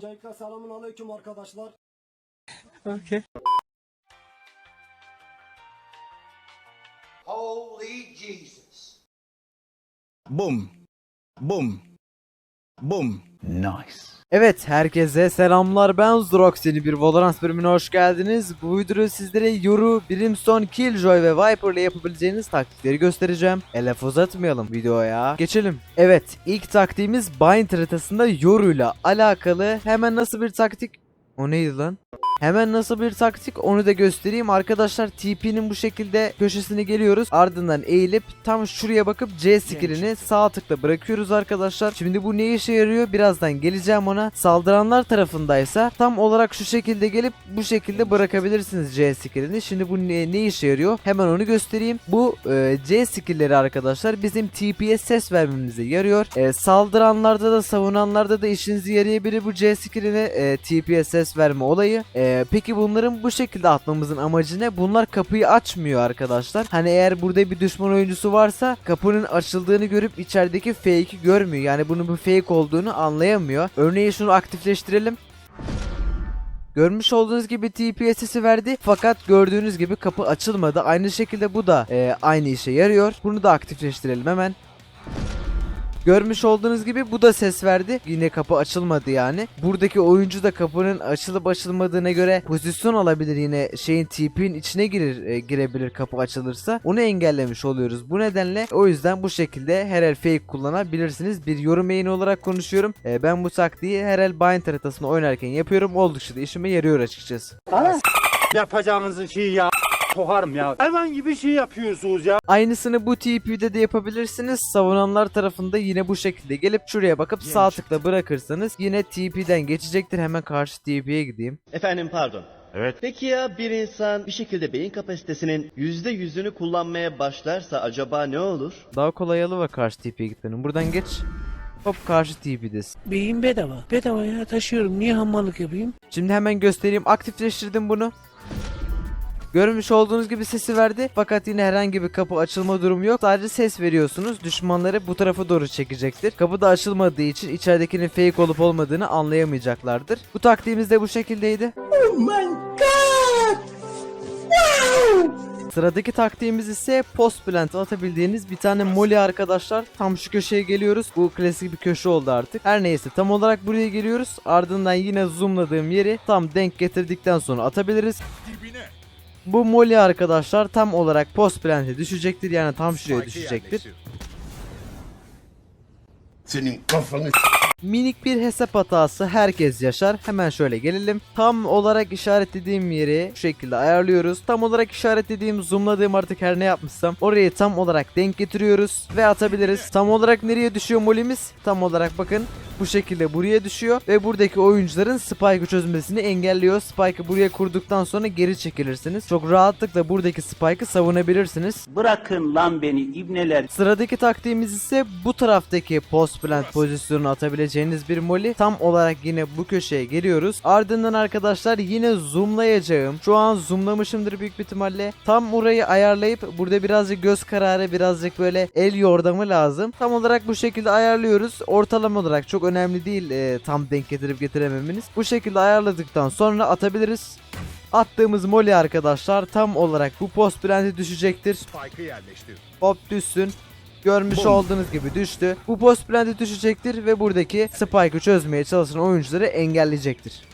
Öncelikle selamun aleyküm arkadaşlar. Okay. Holy Jesus. Boom. Boom. Boom. Evet herkese selamlar ben Zrox yeni bir Valorant bölümüne hoş geldiniz. Bu videoda sizlere Yoru, Brimstone, Killjoy ve Viper ile yapabileceğiniz taktikleri göstereceğim. Ele uzatmayalım videoya. Geçelim. Evet ilk taktiğimiz Bind haritasında Yoru ile alakalı hemen nasıl bir taktik... O neydi lan? Hemen nasıl bir taktik onu da göstereyim. Arkadaşlar TP'nin bu şekilde köşesine geliyoruz. Ardından eğilip tam şuraya bakıp C skillini sağ tıkla bırakıyoruz arkadaşlar. Şimdi bu ne işe yarıyor? Birazdan geleceğim ona. Saldıranlar tarafındaysa tam olarak şu şekilde gelip bu şekilde bırakabilirsiniz C skillini. Şimdi bu ne, ne işe yarıyor? Hemen onu göstereyim. Bu e, C skillleri arkadaşlar bizim TP'ye ses vermemize yarıyor. E, saldıranlarda da savunanlarda da işinize yarayabilir bu C skillini e, TP'ye ses verme olayı. E, peki bunların bu şekilde atmamızın amacı ne? Bunlar kapıyı açmıyor arkadaşlar. Hani eğer burada bir düşman oyuncusu varsa kapının açıldığını görüp içerideki fake'i görmüyor. Yani bunun bir fake olduğunu anlayamıyor. Örneğin şunu aktifleştirelim. Görmüş olduğunuz gibi TPS'i verdi fakat gördüğünüz gibi kapı açılmadı. Aynı şekilde bu da e, aynı işe yarıyor. Bunu da aktifleştirelim hemen. Görmüş olduğunuz gibi bu da ses verdi. Yine kapı açılmadı yani. Buradaki oyuncu da kapının açılıp açılmadığına göre pozisyon alabilir yine şeyin TP'nin içine girir e, girebilir kapı açılırsa. Onu engellemiş oluyoruz. Bu nedenle o yüzden bu şekilde her el fake kullanabilirsiniz. Bir yorum yayını olarak konuşuyorum. E, ben bu taktiği her el bind haritasını oynarken yapıyorum. Oldukça da işime yarıyor açıkçası. yapacağınızı şey ya sokarım ya. Hayvan gibi şey yapıyorsunuz ya. Aynısını bu TP'de de yapabilirsiniz. Savunanlar tarafında yine bu şekilde gelip şuraya bakıp sağ tıkla bırakırsanız yine TP'den geçecektir. Hemen karşı TP'ye gideyim. Efendim pardon. Evet. Peki ya bir insan bir şekilde beyin kapasitesinin yüzde yüzünü kullanmaya başlarsa acaba ne olur? Daha kolay yolu var karşı TP'ye gitmenin. Buradan geç. Hop karşı TP'desin. Beyin bedava. Bedava ya taşıyorum. Niye hammallık yapayım? Şimdi hemen göstereyim. Aktifleştirdim bunu. Görmüş olduğunuz gibi sesi verdi. Fakat yine herhangi bir kapı açılma durumu yok. Sadece ses veriyorsunuz. Düşmanları bu tarafa doğru çekecektir. Kapı da açılmadığı için içeridekinin fake olup olmadığını anlayamayacaklardır. Bu taktiğimiz de bu şekildeydi. Sıradaki taktiğimiz ise post plant atabildiğiniz bir tane molly arkadaşlar. Tam şu köşeye geliyoruz. Bu klasik bir köşe oldu artık. Her neyse tam olarak buraya geliyoruz. Ardından yine zoomladığım yeri tam denk getirdikten sonra atabiliriz. Bu molly arkadaşlar tam olarak post plant'e düşecektir. Yani tam şuraya düşecektir. Senin kafanı Minik bir hesap hatası herkes yaşar. Hemen şöyle gelelim. Tam olarak işaretlediğim yeri şu şekilde ayarlıyoruz. Tam olarak işaretlediğim, zoomladığım artık her ne yapmışsam orayı tam olarak denk getiriyoruz ve atabiliriz. Tam olarak nereye düşüyor molimiz? Tam olarak bakın bu şekilde buraya düşüyor ve buradaki oyuncuların spike'ı çözmesini engelliyor. Spike'ı buraya kurduktan sonra geri çekilirsiniz. Çok rahatlıkla buradaki spike'ı savunabilirsiniz. Bırakın lan beni ibneler. Sıradaki taktiğimiz ise bu taraftaki post plant pozisyonunu atabileceğiniz bir molly. Tam olarak yine bu köşeye geliyoruz. Ardından arkadaşlar yine zoomlayacağım. Şu an zoomlamışımdır büyük bir ihtimalle. Tam orayı ayarlayıp burada birazcık göz kararı birazcık böyle el yordamı lazım. Tam olarak bu şekilde ayarlıyoruz. Ortalama olarak çok önemli değil e, tam denk getirip getirememeniz. Bu şekilde ayarladıktan sonra atabiliriz. Attığımız molly arkadaşlar tam olarak bu post plant'e düşecektir. Hop düşsün. Görmüş olduğunuz gibi düştü. Bu post plant'e düşecektir ve buradaki spike'ı çözmeye çalışan oyuncuları engelleyecektir.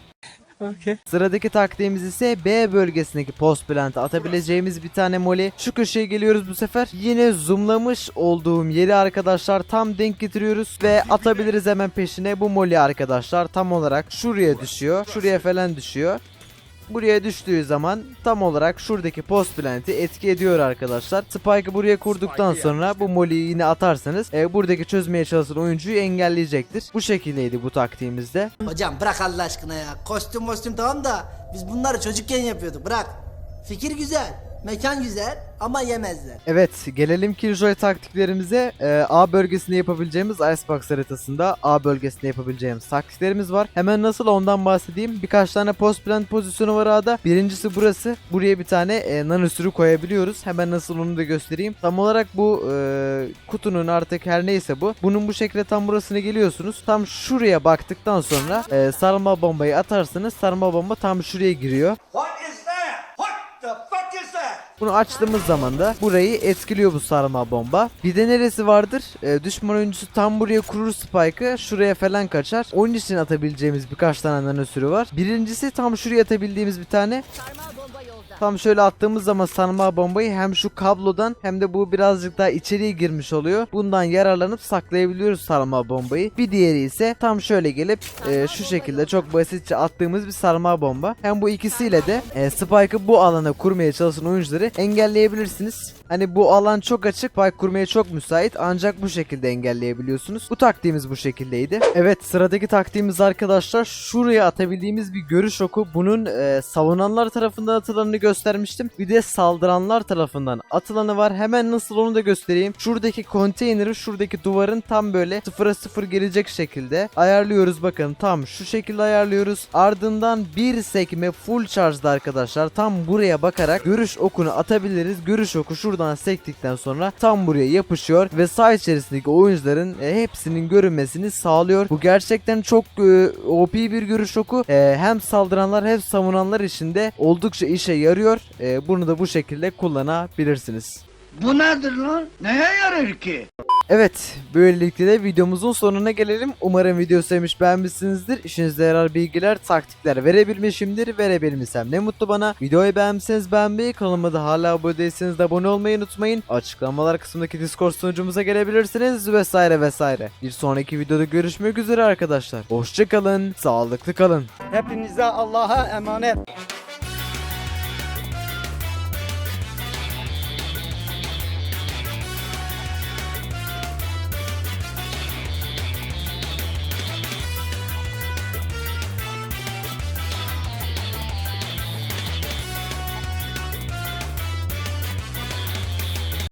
Okay. Sıradaki taktiğimiz ise B bölgesindeki post plant'a atabileceğimiz bir tane molly. Şu köşeye geliyoruz bu sefer. Yine zoomlamış olduğum yeri arkadaşlar tam denk getiriyoruz ve atabiliriz hemen peşine. Bu molly arkadaşlar tam olarak şuraya düşüyor. Şuraya falan düşüyor. Buraya düştüğü zaman tam olarak şuradaki post plant'i etki ediyor arkadaşlar. Spike'ı buraya kurduktan sonra bu molly'yi yine atarsanız e, buradaki çözmeye çalışan oyuncuyu engelleyecektir. Bu şekildeydi bu taktiğimizde. Hocam bırak Allah aşkına ya. Kostüm kostüm tamam da biz bunları çocukken yapıyorduk. Bırak. Fikir güzel. Mekan güzel ama yemezler. Evet gelelim Killjoy taktiklerimize. Ee, A bölgesinde yapabileceğimiz Icebox haritasında A bölgesinde yapabileceğimiz taktiklerimiz var. Hemen nasıl ondan bahsedeyim. Birkaç tane post plant pozisyonu var A'da. Birincisi burası. Buraya bir tane e, nanosürü koyabiliyoruz. Hemen nasıl onu da göstereyim. Tam olarak bu e, kutunun artık her neyse bu. Bunun bu şekilde tam burasına geliyorsunuz. Tam şuraya baktıktan sonra e, sarma bombayı atarsınız. Sarma bomba tam şuraya giriyor. What Bunu açtığımız zaman da burayı etkiliyor bu sarma bomba. Bir de neresi vardır? Ee, düşman oyuncusu tam buraya kurur spike'ı şuraya falan kaçar. Onun için atabileceğimiz birkaç tane nanosürü var. Birincisi tam şuraya atabildiğimiz bir tane. Tam şöyle attığımız zaman sarma bombayı hem şu kablodan hem de bu birazcık daha içeriye girmiş oluyor. Bundan yararlanıp saklayabiliyoruz sarma bombayı. Bir diğeri ise tam şöyle gelip e, şu şekilde çok basitçe attığımız bir sarma bomba. Hem bu ikisiyle de e, Spike'ı bu alana kurmaya çalışan oyuncuları engelleyebilirsiniz. Hani bu alan çok açık, Spike kurmaya çok müsait ancak bu şekilde engelleyebiliyorsunuz. Bu taktiğimiz bu şekildeydi. Evet sıradaki taktiğimiz arkadaşlar şuraya atabildiğimiz bir görüş oku. Bunun e, savunanlar tarafından atılanını göstermiştim. Bir de saldıranlar tarafından atılanı var. Hemen nasıl onu da göstereyim. Şuradaki konteyneri şuradaki duvarın tam böyle sıfıra sıfır gelecek şekilde ayarlıyoruz. Bakın tam şu şekilde ayarlıyoruz. Ardından bir sekme full charge'da arkadaşlar tam buraya bakarak görüş okunu atabiliriz. Görüş oku şuradan sektikten sonra tam buraya yapışıyor ve sağ içerisindeki oyuncuların e, hepsinin görünmesini sağlıyor. Bu gerçekten çok e, OP bir görüş oku. E, hem saldıranlar hem savunanlar için de oldukça işe yarıyor. E, bunu da bu şekilde kullanabilirsiniz. Bu nedir lan? Neye yarar ki? Evet, böylelikle de videomuzun sonuna gelelim. Umarım video sevmiş beğenmişsinizdir. İşinize yarar bilgiler, taktikler verebilmişimdir. Verebilmişsem ne mutlu bana. Videoyu beğenmişseniz beğenmeyi, kanalıma da hala abone değilseniz de abone olmayı unutmayın. Açıklamalar kısmındaki Discord sunucumuza gelebilirsiniz vesaire vesaire. Bir sonraki videoda görüşmek üzere arkadaşlar. Hoşçakalın, sağlıklı kalın. Hepinize Allah'a emanet.